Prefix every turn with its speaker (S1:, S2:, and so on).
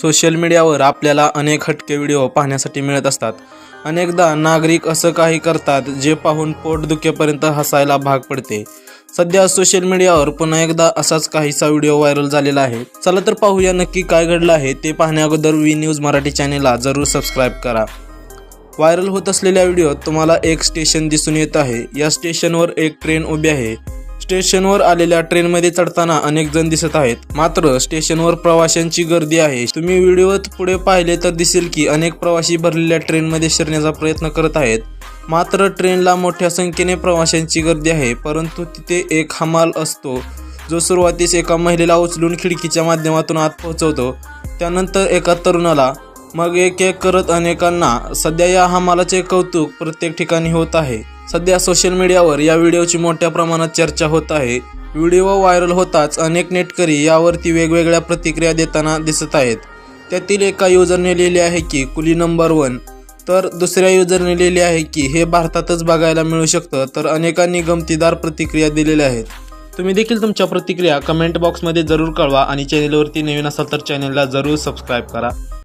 S1: Social मीडियावर आपल्याला अनेक हटके व्हिडिओ पाहण्यासाठी मिळत असतात. अनेकदा नागरिक असं काही करतात जे पाहून पोट दुखेपर्यंत हसायला भाग पडते. सध्या सोशल मीडियावर पुन्हा एकदा असाच काहीसा व्हिडिओ व्हायरल झालेला आहे. चला तर पाहूया नक्की काय घडलं आहे ते पाहण्या अगोदर वी न्यूज मराठी चॅनेलला जरूर सबस्क्राईब करा. व्हायरल होत असलेल्या व्हिडिओत तुम्हाला एक स्टेशन दिसून येत आहे. या स्टेशनवर एक ट्रेन उभी आहे. स्टेशनवर आलेल्या ट्रेनमध्ये चढताना अनेक जण दिसत आहेत. मात्र स्टेशनवर प्रवाशांची गर्दी आहे. तुम्ही व्हिडिओत पुढे पाहिले तर दिसेल की अनेक प्रवासी भरलेल्या ट्रेनमध्ये शिरण्याचा प्रयत्न करत आहेत. मात्र ट्रेनला मोठ्या संख्येने प्रवाशांची गर्दी आहे परंतु तिथे एक हमाल असतो जो सुरुवातीस एका महिलेला उचलून खिडकीच्या माध्यमातून आत पोहोचवतो. त्यानंतर एका तरुणाला मग एक एक करत अनेकांना सध्या या हमालाचे कौतुक प्रत्येक ठिकाणी होत आहे. सध्या सोशल मीडियावर या व्हिडिओची मोठ्या प्रमाणात चर्चा होत आहे. व्हिडिओ व्हायरल होताच अनेक नेटकरी यावरती वेगवेगळ्या प्रतिक्रिया देताना दिसत आहेत. त्यातील एका युजरने लिहिले आहे की कुली नंबर वन तर दुसऱ्या युजरने लिहिले आहे की हे भारतातच बघायला मिळू शकतं तर अनेकांनी गमतीदार प्रतिक्रिया दिलेल्या आहेत. तुम्ही देखील तुमच्या प्रतिक्रिया कमेंट बॉक्समध्ये जरूर कळवा आणि चॅनेलवरती नवीन असाल तर चॅनेलला जरूर सबस्क्राईब करा.